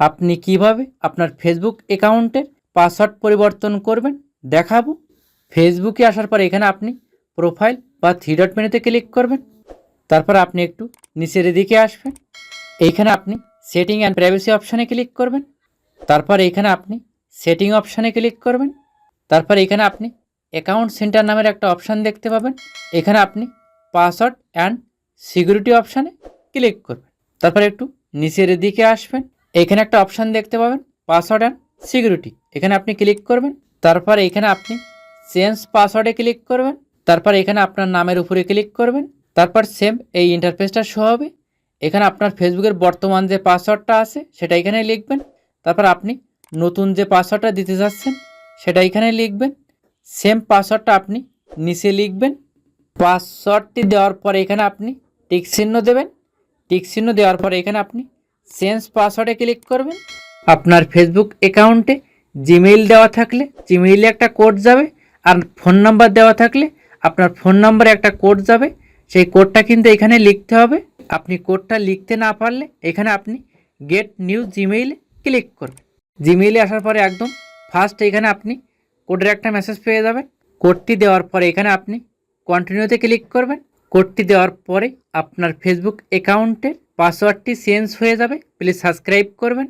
আপনি কীভাবে আপনার ফেসবুক অ্যাকাউন্টের পাসওয়ার্ড পরিবর্তন করবেন দেখাবো। ফেসবুকে আসার পর এখানে আপনি প্রোফাইল বা থ্রি ডট মেনুতে ক্লিক করবেন। তারপর আপনি একটু নিচের দিকে আসবেন। এইখানে আপনি সেটিং অ্যান্ড প্রাইভেসি অপশানে ক্লিক করবেন। তারপর এইখানে আপনি সেটিং অপশানে ক্লিক করবেন। তারপর এখানে আপনি অ্যাকাউন্ট সেন্টার নামের একটা অপশান দেখতে পাবেন। এখানে আপনি পাসওয়ার্ড অ্যান্ড সিকিউরিটি অপশানে ক্লিক করবেন। তারপর একটু নিচের দিকে আসবেন। এখানে একটা অপশান দেখতে পাবেন পাসওয়ার্ড অ্যান্ড সিকিউরিটি এখানে আপনি ক্লিক করবেন, তারপর এখানে আপনি চেঞ্জ পাসওয়ার্ডে ক্লিক করবেন, তারপর এখানে আপনার নামের উপরে ক্লিক করবেন, তারপর সেম এই ইন্টারফেসটা শো হবে। এখানে আপনার ফেসবুকের বর্তমান যে পাসওয়ার্ডটা আছে, সেটা এখানে লিখবেন, তারপর আপনি নতুন যে পাসওয়ার্ডটা দিতে যাচ্ছেন, সেটা এখানে লিখবেন। সেম পাসওয়ার্ডটা আপনি নিচে লিখবেন। পাসওয়ার্ডটি দেওয়ার পরে এখানে আপনি টিক চিহ্ন দেবেন। টিক চিহ্ন দেওয়ার পরে এখানে আপনি চেঞ্জ পাসওয়ার্ডে ক্লিক করবেন। আপনার ফেসবুক অ্যাকাউন্টে জিমেইল দেওয়া থাকলে জিমেইলে একটা কোড যাবে আর ফোন নাম্বার দেওয়া থাকলে আপনার ফোন নাম্বারে একটা কোড যাবে। সেই কোডটা কিন্তু এখানে লিখতে হবে। আপনি কোডটা লিখতে না পারলে এখানে আপনি গেট নিউ জিমেইলে ক্লিক করবেন। জিমেইলে আসার পরে একদম ফার্স্ট এখানে আপনি কোডের একটা মেসেজ পেয়ে যাবেন। কোডটি দেওয়ার পরে এখানে আপনি কন্টিনিউতে ক্লিক করবেন। কোডটি দেওয়ার পরে আপনার ফেসবুক অ্যাকাউন্টের পাসওয়ার্ডটি চেঞ্জ হয়ে যাবে। প্লিজ সাবস্ক্রাইব করবেন।